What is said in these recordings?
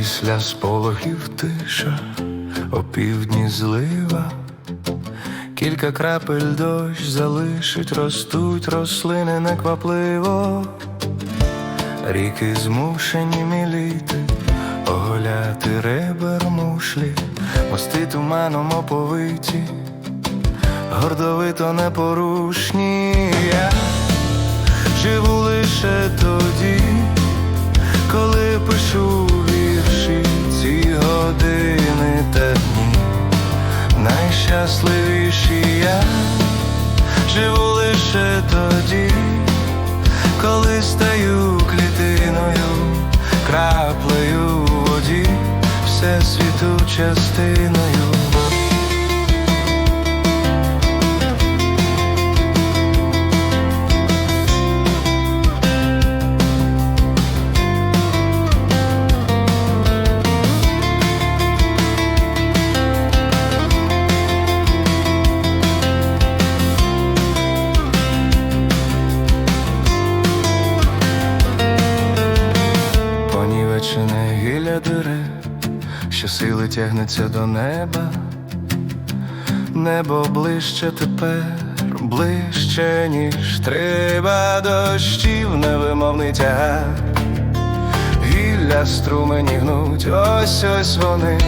на сполохів тиша, опівдні злива, кілька крапель дощ залишить, ростуть рослини неквапливо, ріки змушені міліти, оголяти ребер мушлі, мости туманом оповиті, гордовито непорушні. Я живу лише тоді лише тоді, коли стаю клітиною, краплею у воді, всесвіту частиною. Сили тягнеться до неба, небо ближче тепер, ближче, ніж треба. Дощів, невимовний тягар, гілля струмені гнуть, ось ось вони.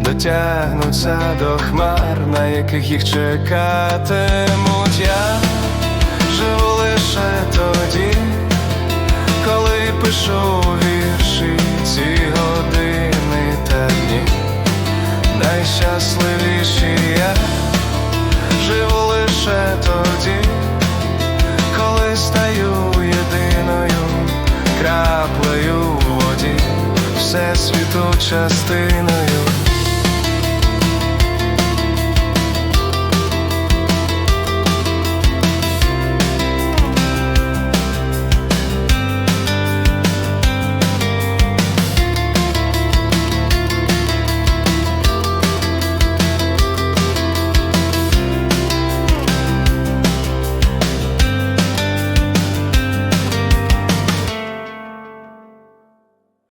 Дотягнуться до хмар, на яких їх чекатимуть. Я частиною.